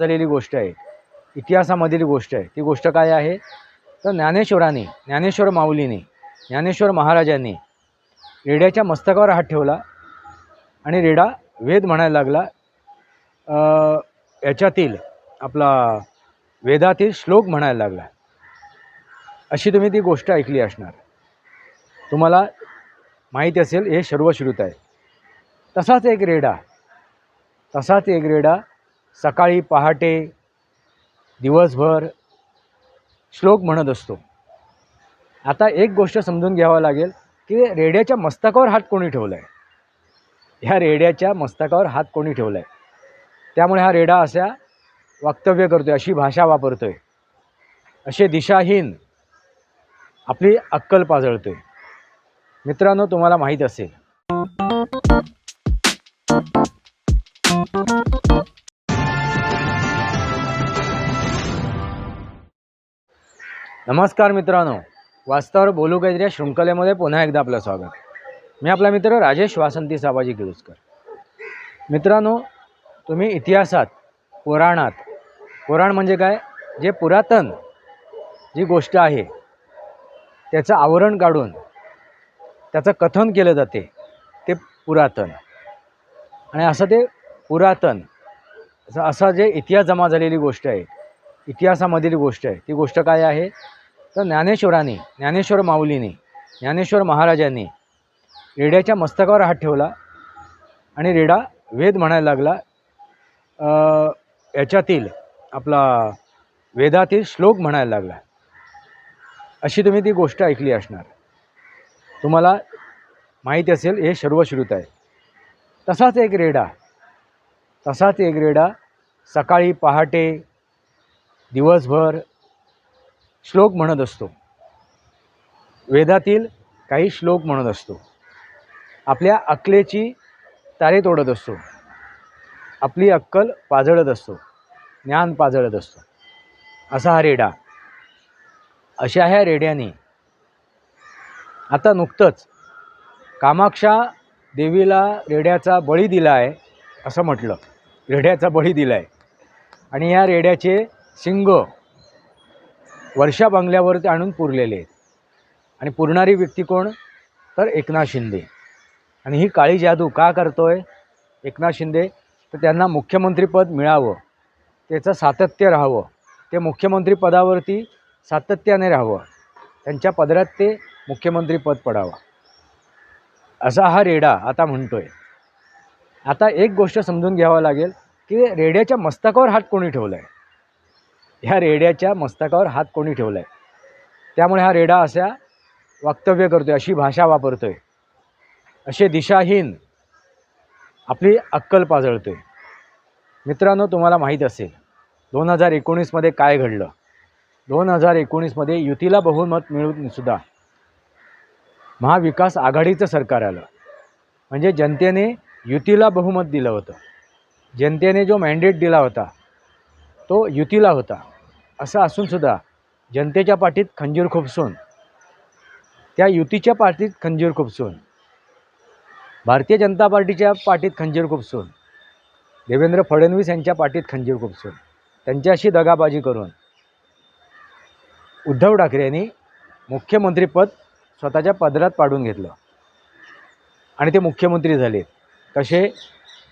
झालेली गोष्ट आहे. इतिहासामधील गोष्ट आहे. ती गोष्ट काय आहे? तर ज्ञानेश्वरांनी ज्ञानेश्वर माऊलीने ज्ञानेश्वर महाराजांनी रेड्याच्या मस्तकावर हात ठेवला आणि रेडा वेद म्हणायला लागला याच्यातील आपला वेदातील श्लोक म्हणायला लागला. अशी तुम्ही ती गोष्ट ऐकली असणार. तुम्हाला माहिती असेल हे सर्वश्रुत आहे. तसाच एक रेडा तसाच एक रेडा सकाळी पहाटे दिवसभर श्लोक म्हणत असतो. आता एक गोष्ट समजून घ्यावं लागेल की रेड्याच्या मस्तकावर हात कोणी ठेवला आहे ह्या रेड्याच्या मस्तकावर हात कोणी ठेवला आहे त्यामुळे हा रेडा अशा वक्तव्य करतोय अशी भाषा वापरतोय. असे दिशाहीन आपली अक्कल पाजळतोय. मित्रांनो तुम्हाला माहीत असेल नमस्कार मित्रांनो. वास्तवावर बोलू काहीतरी या शृंखलेमध्ये पुन्हा एकदा आपलं स्वागत. मी आपला मित्र राजेश वासंती साबाजी किळुसकर मित्रांनो तुम्ही इतिहासात पुराणात पुराण म्हणजे काय? जे पुरातन जी गोष्ट आहे त्याचं आवरण काढून त्याचं कथन केलं जाते ते पुरातन. आणि असं ते पुरातन असं असा जे इतिहास जमा झालेली गोष्ट आहे इतिहासामधील गोष्ट आहे ती गोष्ट काय आहे? तर ज्ञानेश्वरांनी ज्ञानेश्वर माऊलीने ज्ञानेश्वर महाराजांनी रेड्याच्या मस्तकावर हात ठेवला आणि रेडा वेद म्हणायला लागला याच्यातील आपला वेदातील श्लोक म्हणायला लागला. अशी तुम्ही ती गोष्ट ऐकली असणार. तुम्हाला माहिती असेल हे सर्वश्रुत आहे. तसाच एक रेडा तसाच एक रेडा सकाळी पहाटे दिवसभर श्लोक म्हणत असतो. वेदातील काही श्लोक म्हणत असतो. आपल्या अक्कलेची तारे तोडत असतो. आपली अक्कल पाजळत असतो. ज्ञान पाजळत असतो. असा हा रेडा. अशा ह्या रेड्याने आता नुकतंच कामाक्षा देवीला रेड्याचा बळी दिला आहे असं म्हटलं. रेड्याचा बळी दिला आहे आणि या रेड्याचे शिंग वर्षा बंगल्यावरती आणून पुरलेले आहेत. आणि पुरणारी व्यक्ती कोण? तर एकनाथ शिंदे. आणि ही काळी जादू का करतो आहे एकनाथ शिंदे तर त्यांना मुख्यमंत्रीपद मिळावं. त्याचं सातत्य राहावं. ते मुख्यमंत्रीपदावरती सातत्याने राहावं. त्यांच्या पदरात ते मुख्यमंत्रीपद पडावं. असा हा रेडा आता म्हणतो आहे आता एक गोष्ट समजून घ्यावं लागेल की रेड्याच्या मस्तकावर हात कोणी ठेवला आहे ह्या रेड्याच्या मस्तकावर हात कोणी ठेवला आहे त्यामुळे हा रेडा अशा वक्तव्य करतोय अशी भाषा वापरतोय. असे दिशाहीन आपली अक्कल पाजळतोय. मित्रांनो तुम्हाला माहीत असेल दोन हजार एकोणीसमध्ये काय घडलं? दोन हजार एकोणीसमध्ये युतीला बहुमत मिळूनसुद्धा महाविकास आघाडीचं सरकार आलं. म्हणजे जनतेने युतीला बहुमत दिलं होतं. जनतेने जो मॅन्डेट दिला होता तो युतीला होता. असं असूनसुद्धा जनतेच्या पाठीत खंजीर खुपसून त्या युतीच्या पाठीत खंजीर खुपसून भारतीय जनता पार्टीच्या पाठीत खंजीर खुपसून देवेंद्र फडणवीस यांच्या पाठीत खंजीर खुपसून त्यांच्याशी दगाबाजी करून. उद्धव ठाकरे यांनी मुख्यमंत्रीपद स्वतःच्या पदरात पाडून घेतलं. आणि ते मुख्यमंत्री झाले कसे?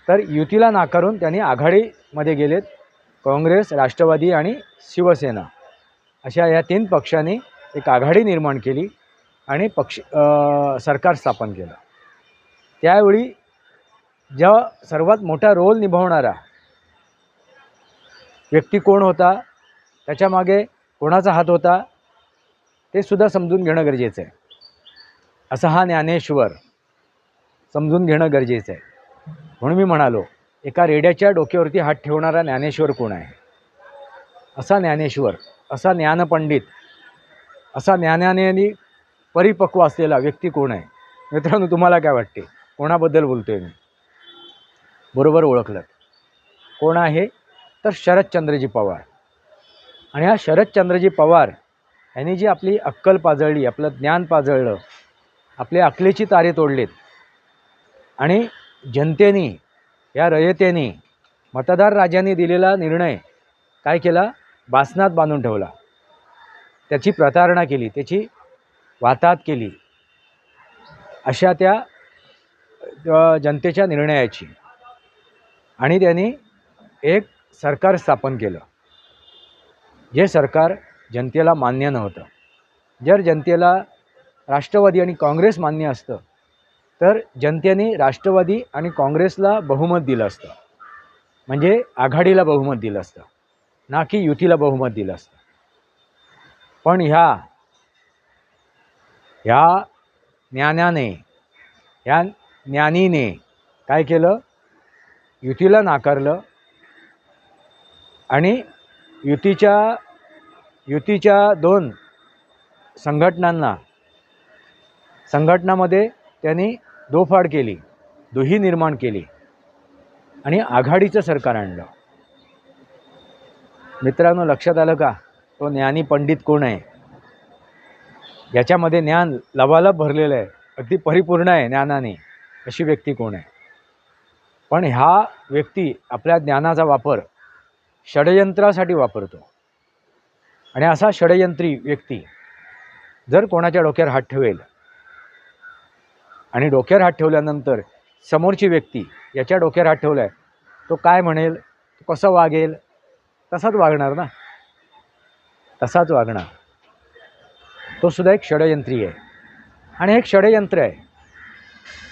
तर युतीला नाकारून त्यांनी आघाडीमध्ये गेलेत. काँग्रेस राष्ट्रवादी आणि शिवसेना अशा या तीन पक्षांनी एक आघाडी निर्माण केली आणि पक्ष सरकार स्थापन केलं. त्यावेळी ज्या सर्वात मोठा रोल निभावणारा व्यक्ती कोण होता त्याच्यामागे कोणाचा हात होता ते सुद्धा समजून घेणं गरजेचं आहे. असा हा ज्ञानेश्वर समजून घेणं गरजेचं आहे. म्हणून मी म्हणालो एका रेड्याच्या डोक्यावरती हात ठेवणारा ज्ञानेश्वर कोण आहे? असा ज्ञानेश्वर असा ज्ञानपंडित असा ज्ञानाने परिपक्व असलेला व्यक्ती कोण आहे? मित्रांनो तुम्हाला काय वाटते? कोणाबद्दल बोलतो आहे मी? बरोबर ओळखलं. कोण आहे? तर शरदचंद्रजी पवार. आणि हा शरदचंद्रजी पवार यांनी जी आपली अक्कल पाजळली आपलं ज्ञान पाजळलं आपल्या अकलेची तारे तोडलेत आणि जनतेने या रयतेने मतदार राजांनी दिलेला निर्णय काय केला? बासनात बांधून ठेवला. त्याची प्रतारणा केली त्याची वातात केली. अशा त्या जनतेच्या निर्णयाची. आणि त्यांनी एक सरकार स्थापन केलं. जे सरकार जनतेला मान्य नव्हतं. जर जनतेला राष्ट्रवादी आणि काँग्रेस मान्य असतं तर जनतेने राष्ट्रवादी आणि काँग्रेसला बहुमत दिलं असतं. म्हणजे आघाडीला बहुमत दिलं असतं. ना की युतीला बहुमत दिलं असतं. पण ह्या ह्या ज्ञानाने ह्या ज्ञानीने काय केलं? युतीला नाकारलं आणि युतीच्या युतीच्या दोन संघटनांना संघटनामध्ये त्यांनी दोफाड केली दुही निर्माण केली आणि आघाडीचं सरकार आणलं. मित्रांनो लक्षात आलं का? तो ज्ञानी पंडित कोण आहे? याच्यामध्ये ज्ञान लबालब भरलेलं आहे. अगदी परिपूर्ण आहे ज्ञानाने अशी व्यक्ती कोण आहे? पण ह्या व्यक्ती आपल्या ज्ञानाचा वापर षडयंत्रासाठी वापरतो. आणि असा षडयंत्री व्यक्ती जर कोणाच्या डोक्यावर हात ठेवेल आणि डोक्यावर हात ठेवल्यानंतर समोरची व्यक्ती याच्या डोक्यावर हात ठेवला आहे तो काय म्हणेल तो कसं वागेल तसाच वागणार ना? तसाच वागणार. तो सुद्धा एक षडयंत्री आहे. आणि हे एक षडयंत्र आहे.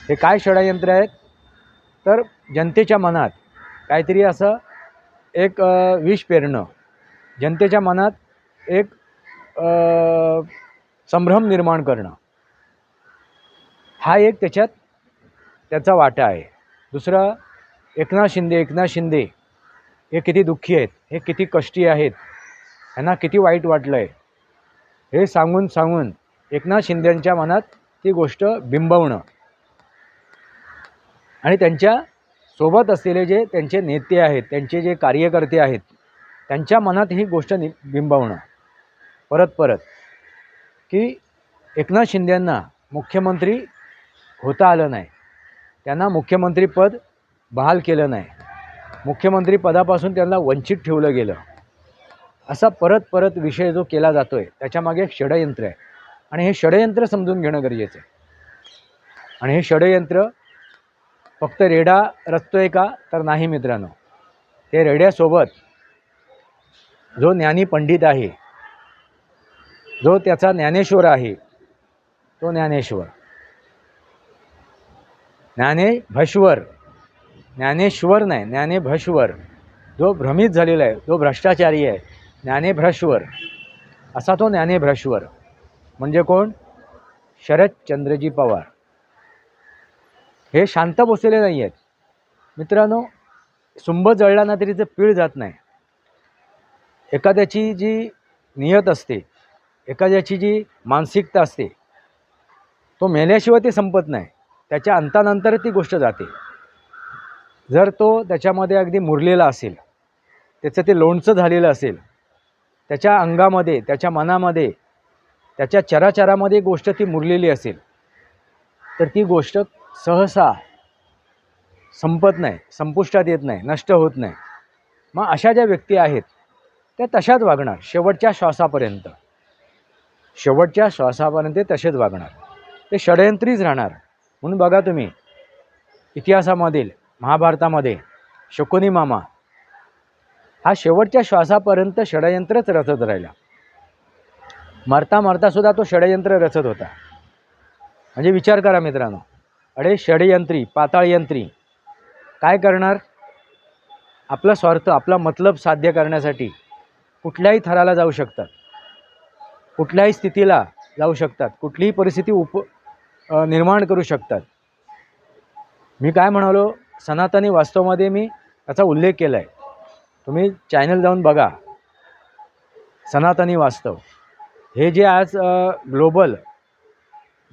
हे काय षडयंत्र आहेत तर जनतेच्या मनात काहीतरी असं एक विष पेरणं. जनतेच्या मनात एक संभ्रम निर्माण करणं. हा एक त्याच्यात त्याचा वाटा आहे. दुसरं एकनाथ शिंदे एकनाथ शिंदे हे किती दुःखी आहेत हे किती कष्टी आहेत ह्यांना किती वाईट वाटलं आहे हे सांगून सांगून एकनाथ शिंदेंच्या मनात ती गोष्ट बिंबवणं आणि त्यांच्यासोबत असलेले जे त्यांचे नेते आहेत त्यांचे जे कार्यकर्ते आहेत त्यांच्या मनात ही गोष्ट नि बिंबवणं. परत परत की एकनाथ शिंदेंना मुख्यमंत्री होता आलं नाही. त्यांना मुख्यमंत्रीपद बहाल केलं नाही. मुख्यमंत्रीपदापासून त्यांना वंचित ठेवलं गेलं. असा परत परत विषय जो केला जातो आहे त्याच्यामागे एक षडयंत्र आहे. आणि हे षडयंत्र समजून घेणं गरजेचं आहे. आणि हे षडयंत्र फक्त रेडा रचतोय का? तर नाही मित्रांनो. ते रेड्यासोबत जो ज्ञानी पंडित आहे जो त्याचा ज्ञानेश्वर आहे तो ज्ञानेश्वर. ज्ञाने भश्वर ज्ञानेश्वर नाही ज्ञानेभश्वर जो भ्रमित झालेला आहे जो भ्रष्टाचारी आहे ज्ञानेभ्रश्वर असा तो ज्ञानेभ्रश्वर म्हणजे कोण? शरदचंद्रजी पवार. हे शांत बसलेले नाही आहेत. मित्रांनो सुंब जळला ना तरी ते पीळ जात नाही. एखाद्याची जी नियत असते एखाद्याची जी मानसिकता असते तो मेल्याशिवाय ते संपत नाही. त्याच्या अंतानंतर ती गोष्ट जाते. जर तो त्याच्यामध्ये अगदी मुरलेला असेल त्याचं ते लोणचं झालेलं असेल त्याच्या अंगामध्ये त्याच्या मनामध्ये त्याच्या चराचरामध्ये गोष्ट ती मुरलेली असेल तर ती गोष्ट सहसा संपत नाही संपुष्टात येत नाही नष्ट होत नाही. मग अशा ज्या व्यक्ती आहेत त्या तशाच वागणार शेवटच्या श्वासापर्यंत. शेवटच्या श्वासापर्यंत तसेच वागणार. ते षडयंत्रीच राहणार. म्हणून बघा तुम्ही इतिहासामधील महाभारतामध्ये शकुनी मामा हा शेवटच्या श्वासापर्यंत षडयंत्रच रचत राहिला. मरता मरता सुद्धा तो षडयंत्र रचत होता. म्हणजे विचार करा मित्रांनो अरे षडयंत्री पाताळयंत्री काय करणार? आपला स्वार्थ आपला मतलब साध्य करण्यासाठी कुठल्याही थराला जाऊ शकतात. कुठल्याही स्थितीला जाऊ शकतात. कुठलीही परिस्थिती उप निर्माण करू शकतात. मी काय म्हणालो? सनातनी वास्तवमध्ये मी त्याचा उल्लेख केला आहे तुम्ही चॅनल जाऊन बघा. सनातनी वास्तव. हे जे आज ग्लोबल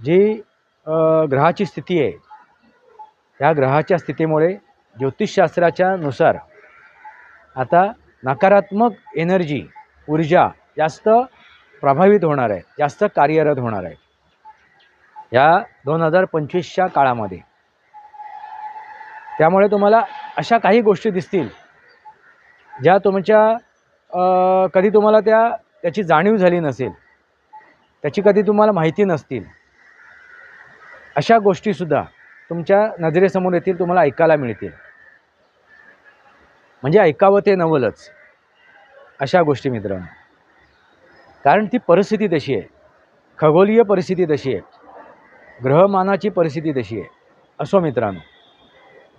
जी ग्रहाची स्थिती आहे ह्या ग्रहाच्या स्थितीमुळे ज्योतिषशास्त्राच्या नुसार आता नकारात्मक एनर्जी ऊर्जा जास्त प्रभावित होणार आहे जास्त कार्यरत होणार आहे. या दोन हजार पंचवीसच्या काळामध्ये. त्यामुळे तुम्हाला अशा काही गोष्टी दिसतील ज्या तुमच्या कधी तुम्हाला त्या त्याची जाणीव झाली नसेल त्याची कधी तुम्हाला माहिती नसतील अशा गोष्टीसुद्धा तुमच्या नजरेसमोर येतील तुम्हाला ऐकायला मिळतील. म्हणजे ऐकावं ते नवलच अशा गोष्टी मित्रांनो. कारण ती परिस्थिती तशी आहे. खगोलीय परिस्थिती तशी आहे. ग्रहमानाची परिस्थिती तशी आहे. असो मित्रांनो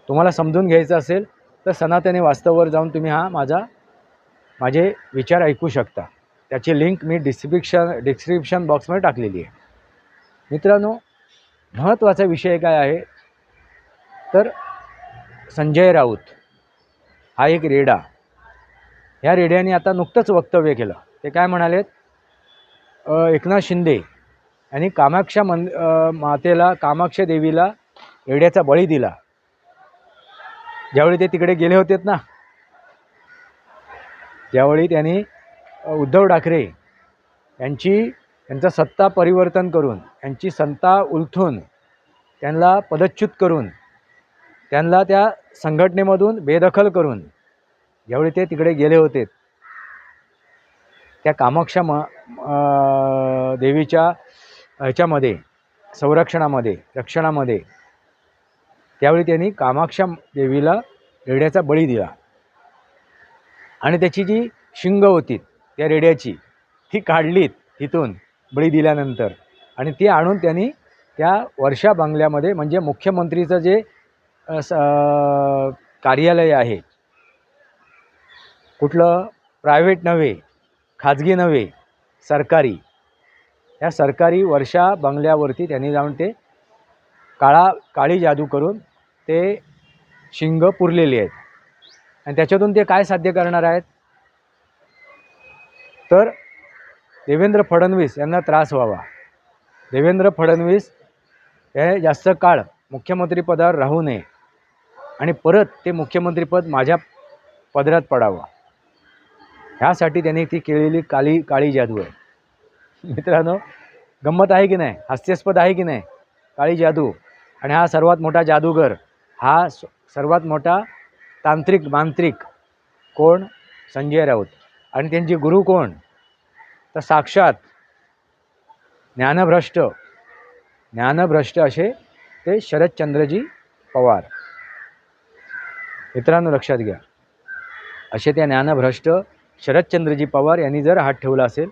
तुम्हाला समजून घ्यायचं असेल तर सनातनी वास्तववर जाऊन तुम्ही हा माझा माझे विचार ऐकू शकता. त्याची लिंक मी डिस्क्रिप्शन डिस्क्रिप्शन बॉक्समध्ये टाकलेली आहे. मित्रांनो महत्त्वाचा विषय काय आहे? तर संजय राऊत हा एक रेडा. ह्या रेड्याने आता नुकतंच वक्तव्य केलं. ते काय म्हणालेत? एकनाथ शिंदे आणि कामाक्षा मन मातेला कामाक्षा देवीला रेड्याचा बळी दिला. ज्यावेळी ते तिकडे गेले होते ना त्यावेळी त्यांनी उद्धव ठाकरे यांची त्यांचा सत्ता परिवर्तन करून यांची सत्ता उलथून त्यांना पदच्युत करून त्यांना त्या संघटनेमधून बेदखल करून ज्यावेळी ते तिकडे गेले होते त्या कामाक्षा म देवीच्या ह्याच्यामध्ये संरक्षणामध्ये रक्षणामध्ये त्यावेळी त्यांनी कामाक्षा देवीला रेड्याचा बळी दिला. आणि त्याची जी शिंग होती त्या रेड्याची ती काढलीत तिथून बळी दिल्यानंतर. आणि ती आणून त्यांनी त्या वर्षा बंगल्यामध्ये म्हणजे मुख्यमंत्रीचं जे स कार्यालय आहे कुठलं प्रायव्हेट नव्हे खाजगी नव्हे सरकारी या सरकारी वर्षा बंगल्यावरती त्यांनी जाऊन ते काळा काळी जादू करून ते शिंग पुरलेली आहेत. आणि त्याच्यातून ते काय साध्य करणार आहेत? तर देवेंद्र फडणवीस यांना त्रास व्हावा. देवेंद्र फडणवीस हे जास्त काळ मुख्यमंत्रीपदावर राहू नये आणि परत ते मुख्यमंत्रीपद माझ्या पदरात पडावं. ह्यासाठी त्यांनी ती केलेली काळी काळी जादू आहे. मित्रांनो गंमत आहे की नाही? हास्यास्पद आहे की नाही? काळी जादू. आणि हा सर्वात मोठा जादूगर हा सर्वात मोठा तांत्रिक मांत्रिक कोण? संजय राऊत. आणि त्यांचे गुरु कोण? तर साक्षात ज्ञानभ्रष्ट ज्ञानभ्रष्ट असे ते शरदचंद्रजी पवार. मित्रांनो लक्षात घ्या. असे त्या ज्ञानभ्रष्ट शरदचंद्रजी पवार यांनी जर हात ठेवला असेल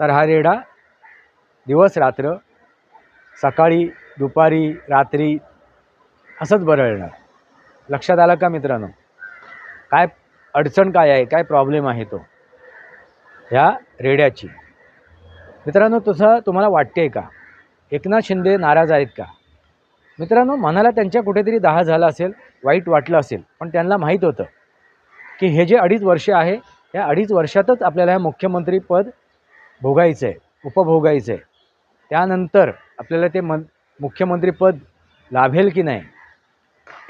तर हा रेडा दिवस रात्र सकाळी दुपारी रात्री असंच बरळणार लक्षात आलं का मित्रांनो? काय अडचण काय आहे काय प्रॉब्लेम आहे तो? ह्या रेड्याची. मित्रांनो तसं तुम्हाला वाटते का? एकनाथ शिंदे नाराज आहेत का? मित्रांनो मनाला त्यांच्या कुठेतरी दहा झाला असेल वाईट वाटलं असेल पण त्यांना माहीत होतं की हे जे अडीच वर्ष आहे या अडीच वर्षातच आपल्याला हे मुख्यमंत्रीपद भोगायचं आहे उपभोगायचं. आहे त्यानंतर आपल्याला ते मन मुख्यमंत्रीपद लाभेल की नाही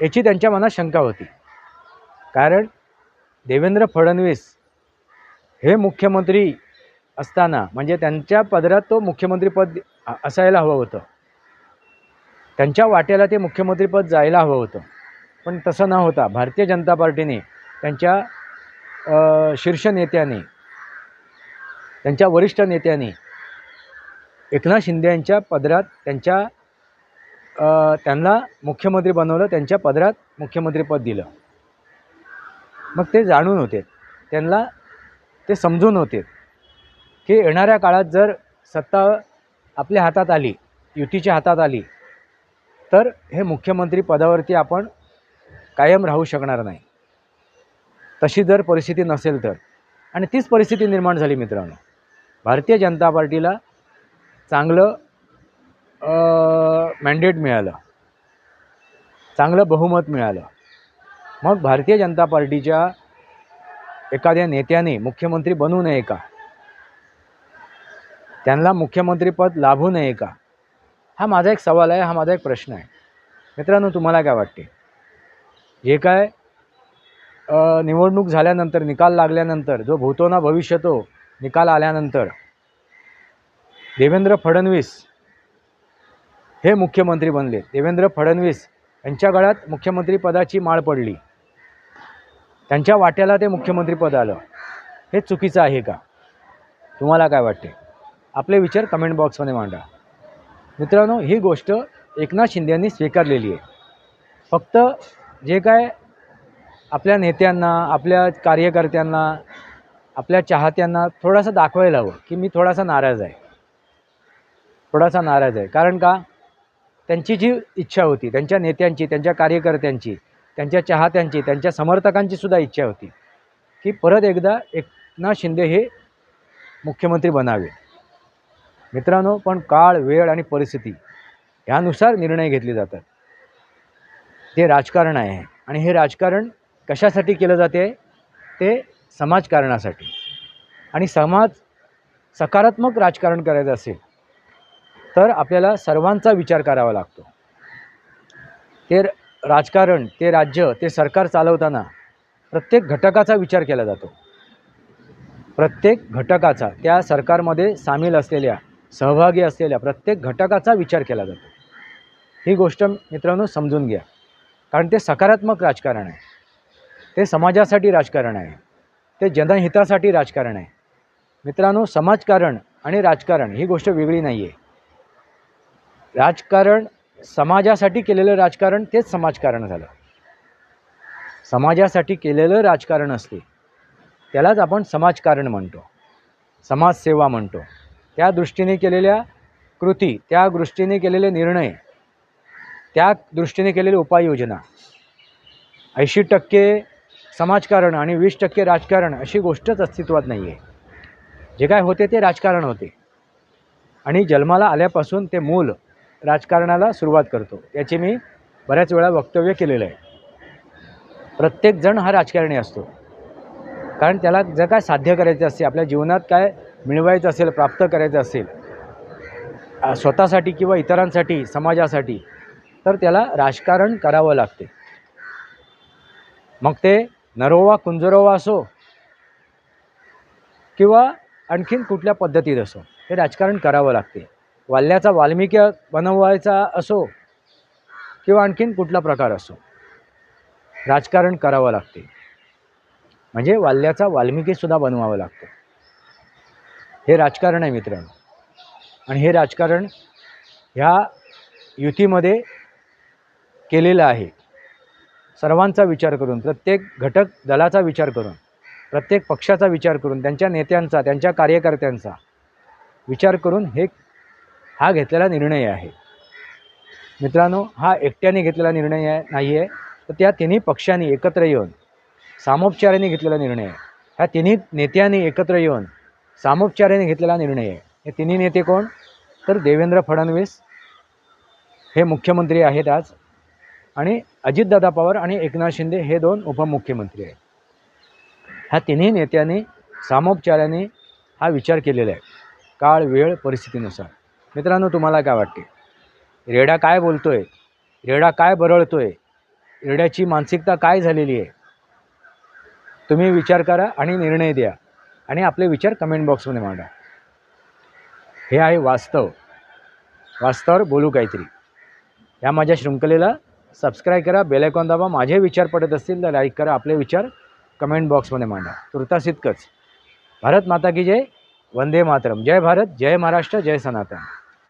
याची त्यांच्या मनात शंका होती. कारण देवेंद्र फडणवीस हे मुख्यमंत्री असताना म्हणजे त्यांच्या पदरात तो मुख्यमंत्रीपद असायला हवं होतं. त्यांच्या वाट्याला ते मुख्यमंत्रीपद जायला हवं होतं. पण तसं न होता भारतीय जनता पार्टीने त्यांच्या शीर्ष नेत्याने त्यांच्या वरिष्ठ नेत्यांनी एकनाथ शिंदे यांच्या पदरात त्यांच्या त्यांना मुख्यमंत्री बनवलं त्यांच्या पदरात मुख्यमंत्रीपद दिलं. मग ते जाणून होते. त्यांना ते समजून होते की येणाऱ्या काळात जर सत्ता आपल्या हातात आली युतीच्या हातात आली तर हे मुख्यमंत्री पदावरती आपण कायम राहू शकणार नाही. तशी जर परिस्थिती नसेल तर. आणि तीच परिस्थिती निर्माण झाली मित्रांनो. भारतीय जनता पार्टीला चांगलं मॅन्डेट मिळालं. चांगलं बहुमत मिळालं. मग भारतीय जनता पार्टीच्या एखाद्या नेत्याने मुख्यमंत्री बनू नये का? त्यांना मुख्यमंत्रीपद लाभू नये का? हा माझा एक सवाल आहे हा माझा एक प्रश्न आहे. मित्रांनो तुम्हाला काय वाटते? जे काय निवडणूक झाल्यानंतर निकाल लागल्यानंतर जो भूतो ना भविष्यतो निकाल आल्यानंतर देवेंद्र फडणवीस हे मुख्यमंत्री बनले. देवेंद्र फडणवीस यांच्या गळ्यात मुख्यमंत्रीपदाची माळ पडली. त्यांच्या वाट्याला ते मुख्यमंत्रीपद आलं. हे चुकीचं आहे का? तुम्हाला काय वाटते? आपले विचार कमेंट बॉक्समध्ये मांडा. मित्रांनो ही गोष्ट एकनाथ शिंदे यांनी स्वीकारलेली आहे. फक्त जे काय आपल्या नेत्यांना आपल्या कार्यकर्त्यांना आपल्या चाहत्यांना थोडासा दाखवायला हवं की मी थोडासा नाराज आहे. थोडासा नाराज आहे. कारण का? त्यांची जी इच्छा होती त्यांच्या नेत्यांची त्यांच्या कार्यकर्त्यांची त्यांच्या चाहत्यांची त्यांच्या समर्थकांची सुद्धा इच्छा होती की परत एकदा एकनाथ शिंदे हे मुख्यमंत्री बनावे. मित्रांनो पण काळ वेळ आणि परिस्थिती ह्यानुसार निर्णय घेतले जातात. ते राजकारण आहे. आणि हे राजकारण कशासाठी केलं जाते? ते समाजकारणासाठी आणि समाज सकारात्मक राजकारण करायचं असेल तर आपल्याला सर्वांचा विचार करावा लागतो. ते राजकारण ते राज्य ते सरकार चालवताना प्रत्येक घटकाचा विचार केला जातो. प्रत्येक घटकाचा त्या सरकारमध्ये सामील असलेल्या सहभागी असलेल्या प्रत्येक घटकाचा विचार केला जातो. ही गोष्ट मित्रांनो समजून घ्या. कारण ते सकारात्मक राजकारण आहे. ते समाजासाठी राजकारण आहे. ते जनहितासाठी राजकारण आहे. मित्रांनो समाजकारण आणि राजकारण ही गोष्ट वेगळी नाही आहे राजकारण समाजासाठी केलेलं राजकारण तेच समाजकारण झालं. समाजासाठी केलेलं राजकारण असते त्यालाच आपण समाजकारण म्हणतो. समाजसेवा म्हणतो. त्या दृष्टीने केलेल्या कृती त्या दृष्टीने केलेले निर्णय त्या दृष्टीने केलेली उपाययोजना ऐंशी टक्के समाजकारण आणि वीस टक्के राजकारण अशी गोष्टच अस्तित्वात नाही आहे जे काय होते ते राजकारण होते. आणि जन्माला आल्यापासून ते मूल राजकारणाला सुरुवात करतो. याचे मी बऱ्याच वेळा वक्तव्य केलेलं आहे. प्रत्येकजण हा राजकारणी असतो. कारण त्याला जर काय साध्य करायचं असेल आपल्या जीवनात काय मिळवायचं असेल प्राप्त करायचं असेल स्वतःसाठी किंवा इतरांसाठी समाजासाठी तर त्याला राजकारण करावं लागते. मग ते नरोवा कुंजरोवा असो किंवा आणखीन कुठल्या पद्धतीत असो हे राजकारण करावं लागते. वाल्याचा वाल्मिकी बनवायचा असो किंवा आणखीन कुठला प्रकार असो राजकारण करावं लागते. म्हणजे वाल्याचा वाल्मिकीसुद्धा बनवावं लागतं. हे राजकारण आहे मित्रांनो. आणि हे राजकारण ह्या युतीमध्ये केलेलं आहे. सर्वांचा विचार करून प्रत्येक घटक दलाचा विचार करून प्रत्येक पक्षाचा विचार करून त्यांच्या नेत्यांचा त्यांच्या कार्यकर्त्यांचा विचार करून हे हा घेतलेला निर्णय आहे. मित्रांनो हा एकट्याने घेतलेला निर्णय आहे नाही आहे तर त्या तिन्ही पक्षांनी एकत्र येऊन सामोपचाराने घेतलेला निर्णय आहे. ह्या तिन्ही नेत्यांनी एकत्र येऊन सामोपचाराने घेतलेला निर्णय आहे. हे तिन्ही नेते कोण? तर देवेंद्र फडणवीस हे मुख्यमंत्री आहेत आज. आणि अजितदादा पवार आणि एकनाथ शिंदे हे दोन उपमुख्यमंत्री आहेत. ह्या तिन्ही नेत्यांनी सामोपचाराने हा विचार केलेला आहे. काळ वेळ परिस्थितीनुसार. मित्रांनो तुम्हाला काय वाटते? रेडा काय बोलतोय? रेडा काय बरळतोय? रेड्याची मानसिकता काय झालेली आहे? तुम्ही विचार करा आणि निर्णय द्या. आणि आपले विचार कमेंट बॉक्समध्ये मांडा. हे आहे वास्तव. वास्तवावर बोलू काहीतरी. या माझ्या शृंखलेला सबस्क्राईब करा बेलायकॉन दाबा. माझे विचार पडत असतील तर लाईक करा. आपले विचार कमेंट बॉक्समध्ये मांडा. तुर्तास इतकंच भारत माता की जय. वंदे मातरम. जय भारत जय महाराष्ट्र जय सनातन.